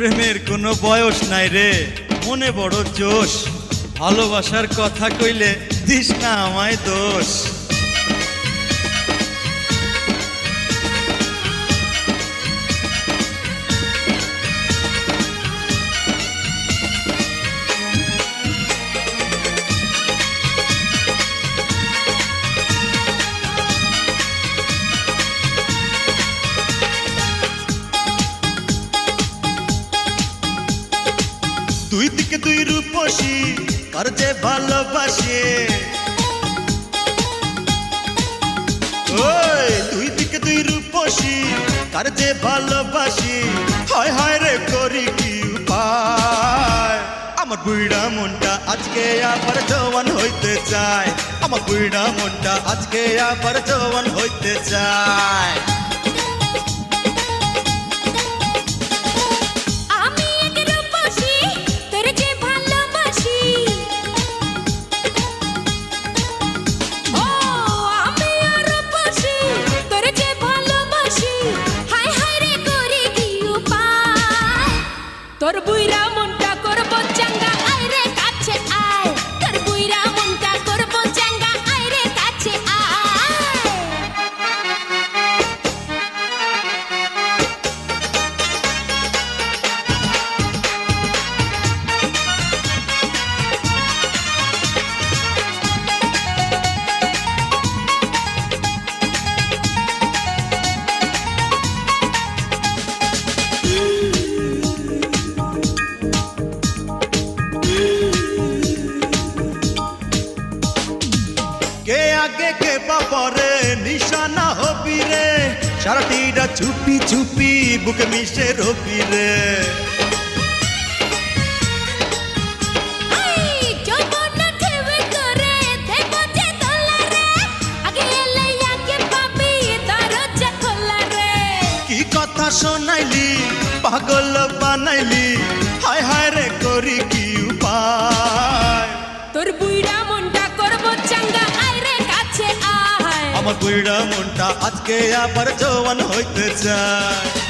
প্রেমের কোনো বয়স নাই রে, মনে বড় জোশ। ভালোবাসার কথা কইলে দিস না আমায় দোষ। দুই দিকে দুই রূপসী, কার যে ভালোবাসে? ওই, দুই দিকে দুই রূপসী, কার যে ভালোবাসি? হয় হয় রে, করি কি উপায়? আমার বুড়া মনটা আজকে আবার জওয়ান হইতে চায়। আমার বুড়া মনটা আজকে আবার জওয়ান হইতে চায়। তোর বুইরা মনটা আগে কে বাপরে নিশানা হবি রে। সারাটিটা চুপি চুপি বুকে মিশে রবি রে। কথা শোনাইলি? পাগল বানাইলি? হায় হায় রে করি কি উপায়? তোর বুইড়া মনটা বুড়া মনটা আজকে আবার জওয়ান হইতে চায়।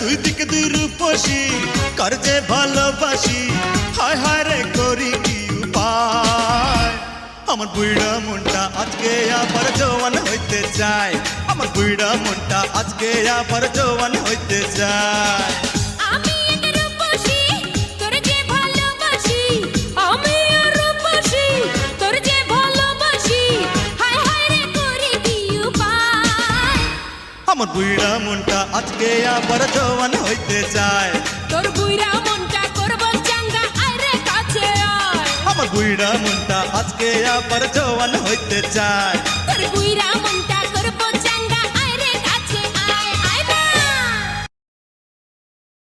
দুই দিকে দুই রূপসী কার যে ভালোবাসি, হায় হায় রে করি কি উপায়? আমার বুড়া মনটা আজকে আবার জওয়ান হইতে চায়। আমার বুড়া মনটা আজকে আবার জওয়ান হইতে চায়। বুড়া মনটা আজকে আবার জওয়ান হইতে চায়। তোর বুইরা মনটা করব চাঙ্গা আরে কাছে আয়। আমার বুড়া মনটা আজকে আবার জওয়ান হইতে চায়। তোর বুইরা মনটা